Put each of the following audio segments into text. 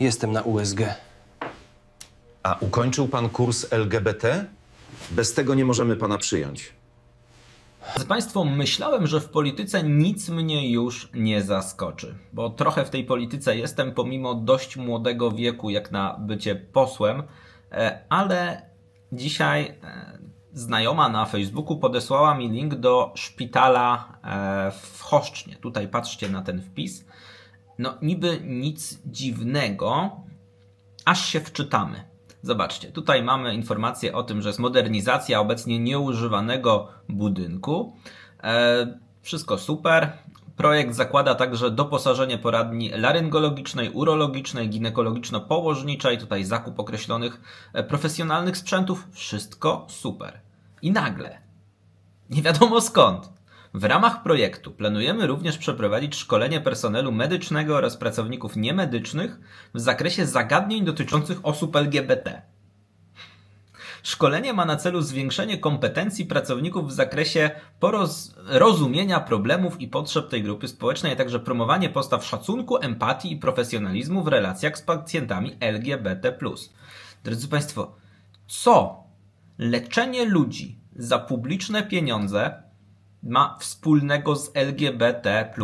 Jestem na USG. A ukończył pan kurs LGBT? Bez tego nie możemy pana przyjąć. Z Państwo, myślałem, że w polityce nic mnie już nie zaskoczy, bo trochę w tej polityce jestem pomimo dość młodego wieku, jak na bycie posłem, e, ale dzisiaj e, znajoma na Facebooku podesłała mi link do szpitala e, w Choszcznie. Tutaj patrzcie na ten wpis. No, niby nic dziwnego, aż się wczytamy. Zobaczcie, tutaj mamy informację o tym, że jest modernizacja obecnie nieużywanego budynku. E, wszystko super. Projekt zakłada także doposażenie poradni laryngologicznej, urologicznej, ginekologiczno-położniczej, tutaj zakup określonych e, profesjonalnych sprzętów. Wszystko super. I nagle, nie wiadomo skąd, w ramach projektu planujemy również przeprowadzić szkolenie personelu medycznego oraz pracowników niemedycznych w zakresie zagadnień dotyczących osób LGBT. Szkolenie ma na celu zwiększenie kompetencji pracowników w zakresie porozumienia problemów i potrzeb tej grupy społecznej, a także promowanie postaw szacunku, empatii i profesjonalizmu w relacjach z pacjentami LGBT. Drodzy Państwo, co leczenie ludzi za publiczne pieniądze ma wspólnego z LGBT.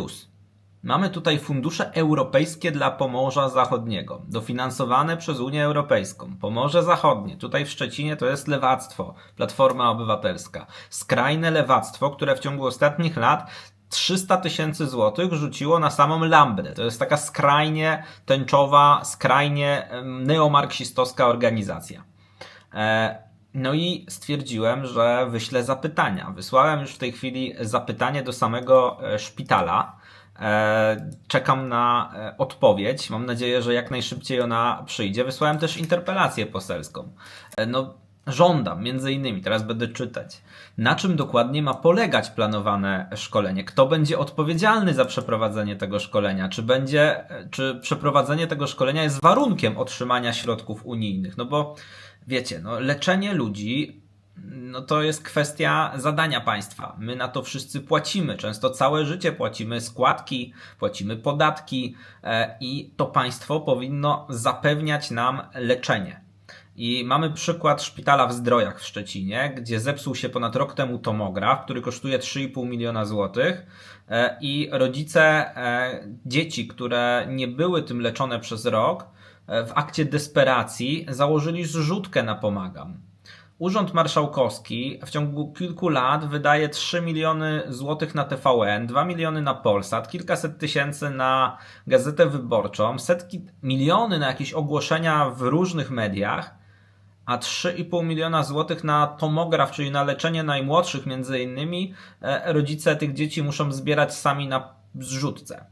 Mamy tutaj fundusze europejskie dla Pomorza Zachodniego, dofinansowane przez Unię Europejską. Pomorze Zachodnie, tutaj w Szczecinie to jest lewactwo, Platforma Obywatelska. Skrajne lewactwo, które w ciągu ostatnich lat 300 tysięcy złotych rzuciło na samą Lambrę. To jest taka skrajnie tęczowa, skrajnie neomarksistowska organizacja. E, no i stwierdziłem, że wyślę zapytania. Wysłałem już w tej chwili zapytanie do samego e, szpitala. E, Czekam na e, odpowiedź. Mam nadzieję, że jak najszybciej ona przyjdzie. Wysłałem też interpelację poselską. No, żądam, między innymi, teraz będę czytać, na czym dokładnie ma polegać planowane szkolenie? Kto będzie odpowiedzialny za przeprowadzenie tego szkolenia? Czy będzie, czy przeprowadzenie tego szkolenia jest warunkiem otrzymania środków unijnych? No bo wiecie, no, leczenie ludzi no to jest kwestia zadania państwa. My na to wszyscy płacimy, często całe życie płacimy składki, płacimy podatki e, i to państwo powinno zapewniać nam leczenie. I mamy przykład szpitala w Zdrojach w Szczecinie, gdzie zepsuł się ponad rok temu tomograf, który kosztuje 3,5 miliona złotych e, i rodzice e, dzieci, które nie były tym leczone przez rok, e, w akcie desperacji założyli zrzutkę na Pomagam. Urząd Marszałkowski w ciągu kilku lat wydaje 3 miliony złotych na TVN, 2 miliony na Polsat, kilkaset tysięcy na Gazetę Wyborczą, setki miliony na jakieś ogłoszenia w różnych mediach, a 3,5 miliona złotych na tomograf, czyli na leczenie najmłodszych między innymi, e, rodzice tych dzieci muszą zbierać sami na zrzutce.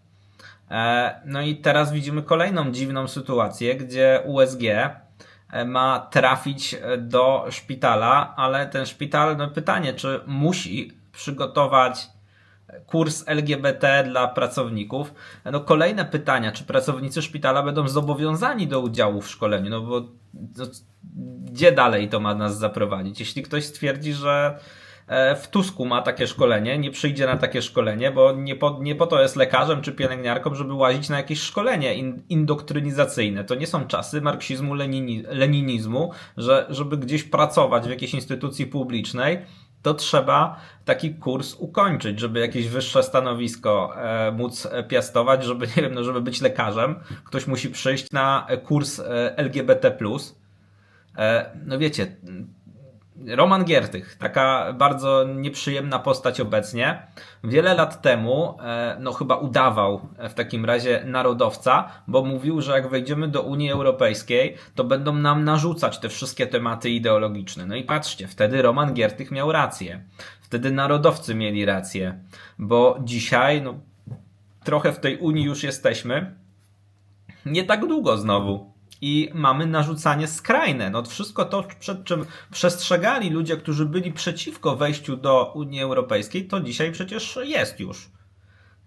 E, No i teraz widzimy kolejną dziwną sytuację, gdzie USG e, ma trafić do szpitala, ale ten szpital, no pytanie, czy musi przygotować kurs LGBT dla pracowników. No kolejne pytania, czy pracownicy szpitala będą zobowiązani do udziału w szkoleniu, no bo no, gdzie dalej to ma nas zaprowadzić? Jeśli ktoś stwierdzi, że e, w Tusku ma takie szkolenie, nie przyjdzie na takie szkolenie, bo nie po, nie po to jest lekarzem czy pielęgniarką, żeby łazić na jakieś szkolenie in, indoktrynizacyjne. To nie są czasy marksizmu, lenini, leninizmu, że żeby gdzieś pracować w jakiejś instytucji publicznej, to trzeba taki kurs ukończyć, żeby jakieś wyższe stanowisko e, móc e, piastować, żeby, nie wiem, no, żeby być lekarzem, ktoś musi przyjść na e, kurs LGBT+. No wiecie, Roman Giertych, taka bardzo nieprzyjemna postać obecnie. Wiele lat temu, e, no chyba udawał w takim razie narodowca, bo mówił, że jak wejdziemy do Unii Europejskiej, to będą nam narzucać te wszystkie tematy ideologiczne. No i patrzcie, wtedy Roman Giertych miał rację. Wtedy narodowcy mieli rację, bo dzisiaj, no trochę w tej Unii już jesteśmy. Nie tak długo znowu i mamy narzucanie skrajne. No wszystko to, przed czym przestrzegali ludzie, którzy byli przeciwko wejściu do Unii Europejskiej, to dzisiaj przecież jest już.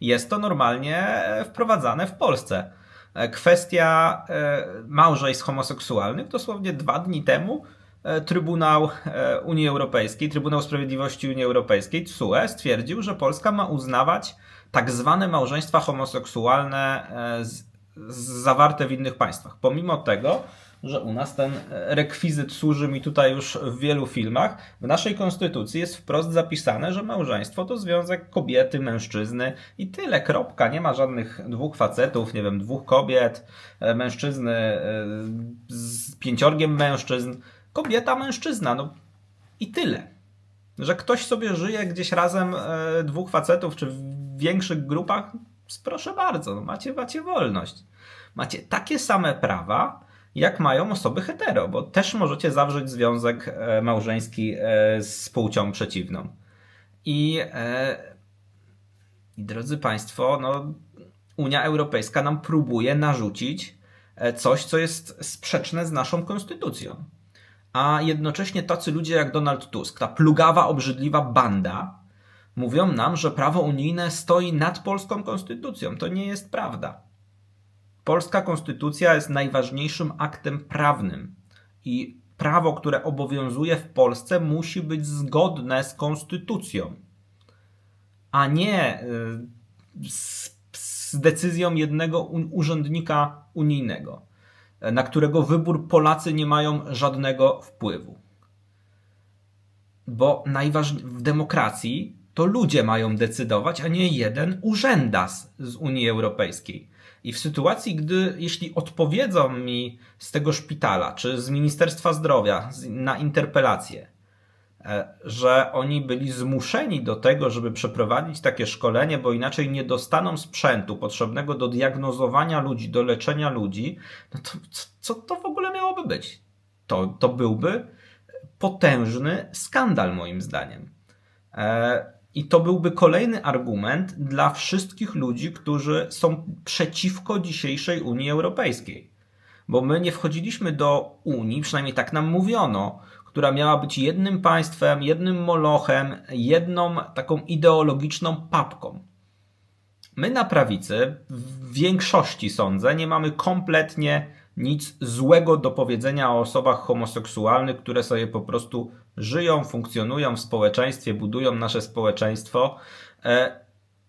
Jest to normalnie wprowadzane w Polsce. E, Kwestia e, małżeństw homoseksualnych dosłownie dwa dni temu e, Trybunał Unii Europejskiej, Trybunał Sprawiedliwości Unii Europejskiej, TSUE, stwierdził, że Polska ma uznawać tak zwane małżeństwa homoseksualne z zawarte w innych państwach. Pomimo tego, że u nas ten rekwizyt służy mi tutaj już w wielu filmach, w naszej konstytucji jest wprost zapisane, że małżeństwo to związek kobiety, mężczyzny i tyle, kropka. Nie ma żadnych dwóch facetów, nie wiem, dwóch kobiet, e, mężczyzny e, z pięciorgiem mężczyzn, kobieta, mężczyzna, no i tyle. Że ktoś sobie żyje gdzieś razem e, dwóch facetów, czy w większych grupach, proszę bardzo, no macie, macie wolność. Macie takie same prawa, jak mają osoby hetero, bo też możecie zawrzeć związek e, małżeński e, z płcią przeciwną. I, e, i drodzy Państwo, no, Unia Europejska nam próbuje narzucić coś, co jest sprzeczne z naszą konstytucją. A jednocześnie tacy ludzie jak Donald Tusk, ta plugawa, obrzydliwa banda, mówią nam, że prawo unijne stoi nad polską konstytucją. To nie jest prawda. Polska konstytucja jest najważniejszym aktem prawnym i prawo, które obowiązuje w Polsce, musi być zgodne z konstytucją, a nie y, z, z decyzją jednego urzędnika unijnego, na którego wybór Polacy nie mają żadnego wpływu. Bo najważ... w demokracji to ludzie mają decydować, a nie jeden urzędas z Unii Europejskiej. I w sytuacji, gdy, jeśli odpowiedzą mi z tego szpitala, czy z Ministerstwa Zdrowia na interpelację, e, że oni byli zmuszeni do tego, żeby przeprowadzić takie szkolenie, bo inaczej nie dostaną sprzętu potrzebnego do diagnozowania ludzi, do leczenia ludzi, no to co, co to w ogóle miałoby być? To, to byłby potężny skandal, moim zdaniem. E, I to byłby kolejny argument dla wszystkich ludzi, którzy są przeciwko dzisiejszej Unii Europejskiej. Bo my nie wchodziliśmy do Unii, przynajmniej tak nam mówiono, która miała być jednym państwem, jednym molochem, jedną taką ideologiczną papką. My na prawicy, w większości sądzę, nie mamy kompletnie nic złego do powiedzenia o osobach homoseksualnych, które sobie po prostu żyją, funkcjonują w społeczeństwie, budują nasze społeczeństwo. E,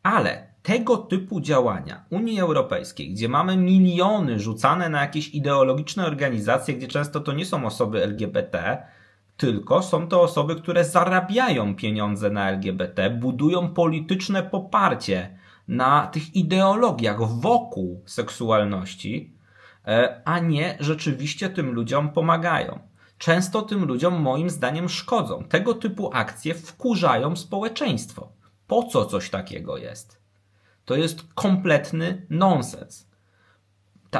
Ale tego typu działania Unii Europejskiej, gdzie mamy miliony rzucane na jakieś ideologiczne organizacje, gdzie często to nie są osoby LGBT, tylko są to osoby, które zarabiają pieniądze na LGBT, budują polityczne poparcie na tych ideologiach wokół seksualności, a nie rzeczywiście tym ludziom pomagają. Często tym ludziom, moim zdaniem, szkodzą. Tego typu akcje wkurzają społeczeństwo. Po co coś takiego jest? To jest kompletny nonsens.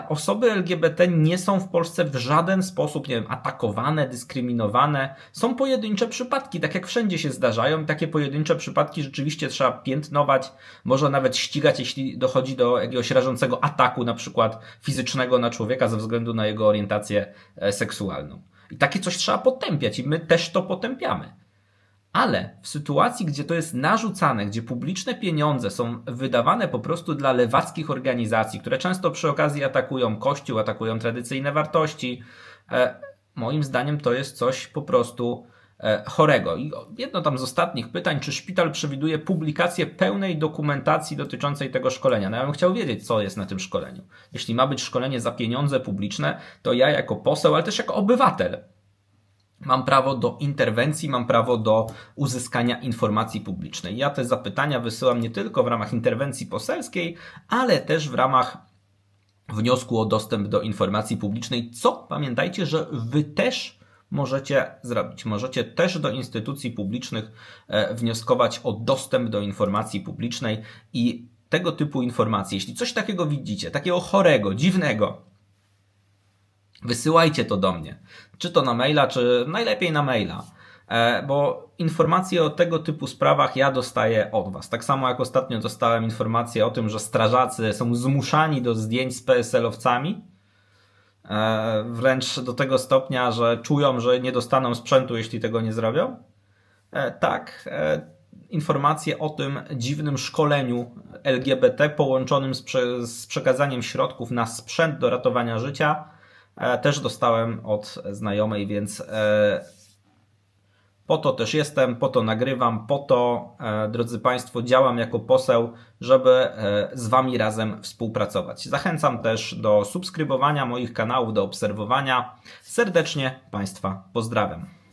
Osoby LGBT nie są w Polsce w żaden sposób, nie wiem, atakowane, dyskryminowane. Są pojedyncze przypadki, tak jak wszędzie się zdarzają. i Takie pojedyncze przypadki rzeczywiście trzeba piętnować, może nawet ścigać, jeśli dochodzi do jakiegoś rażącego ataku, na przykład fizycznego na człowieka ze względu na jego orientację e, seksualną. I takie coś trzeba potępiać i my też to potępiamy. Ale w sytuacji, gdzie to jest narzucane, gdzie publiczne pieniądze są wydawane po prostu dla lewackich organizacji, które często przy okazji atakują Kościół, atakują tradycyjne wartości, e, moim zdaniem to jest coś po prostu e, chorego. I jedno tam z ostatnich pytań, czy szpital przewiduje publikację pełnej dokumentacji dotyczącej tego szkolenia? No ja bym chciał wiedzieć, co jest na tym szkoleniu. Jeśli ma być szkolenie za pieniądze publiczne, to ja jako poseł, ale też jako obywatel, Mam prawo do interwencji, mam prawo do uzyskania informacji publicznej. Ja te zapytania wysyłam nie tylko w ramach interwencji poselskiej, ale też w ramach wniosku o dostęp do informacji publicznej, co pamiętajcie, że wy też możecie zrobić. Możecie też do instytucji publicznych e, wnioskować o dostęp do informacji publicznej i tego typu informacji. Jeśli coś takiego widzicie, takiego chorego, dziwnego, wysyłajcie to do mnie. Czy to na maila, czy najlepiej na maila. E, Bo informacje o tego typu sprawach ja dostaję od Was. Tak samo jak ostatnio dostałem informację o tym, że strażacy są zmuszani do zdjęć z PSL-owcami. E, Wręcz do tego stopnia, że czują, że nie dostaną sprzętu, jeśli tego nie zrobią. E, Tak, informacje o tym dziwnym szkoleniu LGBT połączonym z, prze, z przekazaniem środków na sprzęt do ratowania życia też dostałem od znajomej, więc e, Po to też jestem, po to nagrywam, po to, e, drodzy Państwo, działam jako poseł, żeby e, z Wami razem współpracować. Zachęcam też do subskrybowania moich kanałów, do obserwowania. Serdecznie Państwa pozdrawiam.